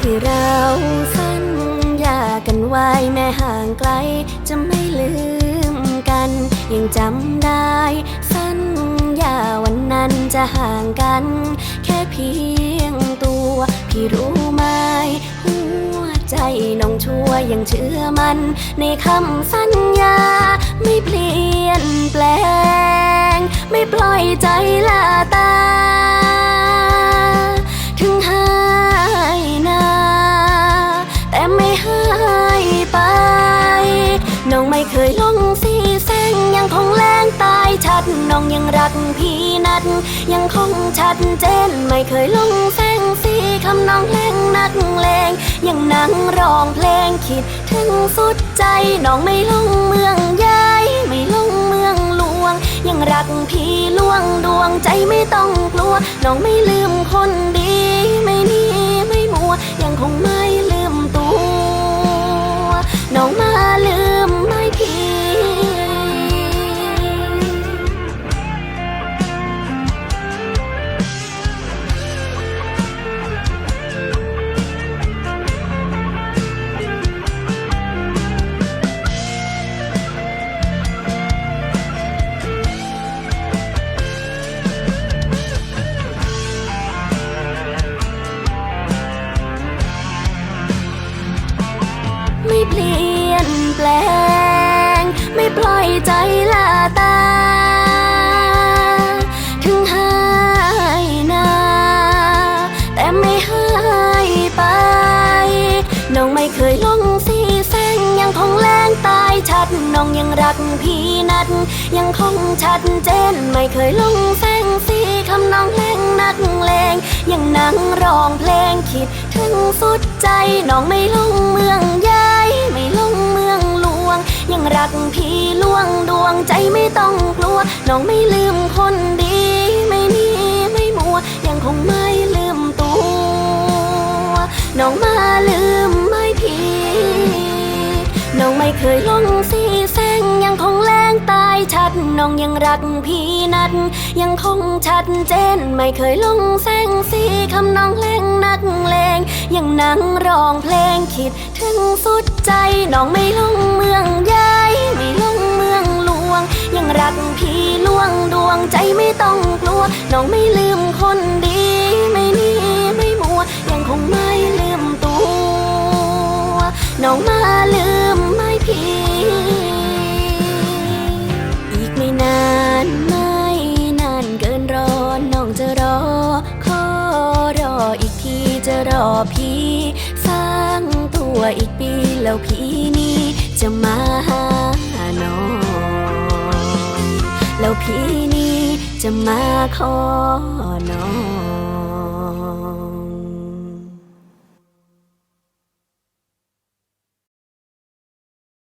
ที่เราสัญญากันไว้แม้ห่างไกล จะไม่ลืมกัน ยังจำได้ สัญญาวันนั้นจะห่างกัน แค่เพียงตัว พี่รู้ไหมหัวใจน้องชั่วยังเชื่อมัน ในคำสัญญาไม่เปลี่ยน อยลงสีแสงยังคงแรงตายชัดน้องยังรักพี่นัด ยังคงชัดเจนไม่เคยลงแสงสีคำน้องแรงนักเลงยังนั่งร้องเพลงคิดถึงสุดใจน้องไม่ลงเมืองย้ายไม่ลงเมืองหลวง ยังรักพี่ลวงดวงใจไม่ต้องกลัว น้องไม่ลืมคนดีไม่หนีไม่มัวยังคงม่ลื ลี่ยนแปลง ไม่ปล่อยใจละตา ถึงหายหนา แต่ไม่หายไป น้องไม่เคยลงสีแสงยังคงแรงตายชัด น้องยังรักพี่นัด ยังคงชัดเจน ไม่เคยลงแสงสีคำน้องแรงนักเลงยังนั่งร้องเพลงคิดถึงสุดใจน้องไม่ลงเมืองยา ยังรักพี่วงดวงใจไม่ต้องกลัว น้องไม่ลืมคนดี ไม่หนีไม่มัว ยังคงไม่ลืมตัว น้องมาลืมไม่พีน้องไม่เคยลงสีแสงยังคงแรงตายชัด น้องยังรักพี่นัดยังคงชัดเจน ไม่เคยลงแสงสีคำน้องแรงนักเลงยังนั่งร้องเพลงคิดถึงสุดใจน้องไม่ลงเมือง รักพี่ลวงดวงใจไม่ต้องกลัว น้องไม่ลืมคนดีไม่หนีไม่มัว ยังคงไม่ลืมตัว น้องมาลืมไม่พี่ อีกไม่นานไม่นานเกินรอ น้องจะรอ ขอรออีกทีจะรอพี่ สร้างตัวอีกปีแล้วพี่นี้จะมาหาน้อง แล้วพี่นี้จะมาขอนอน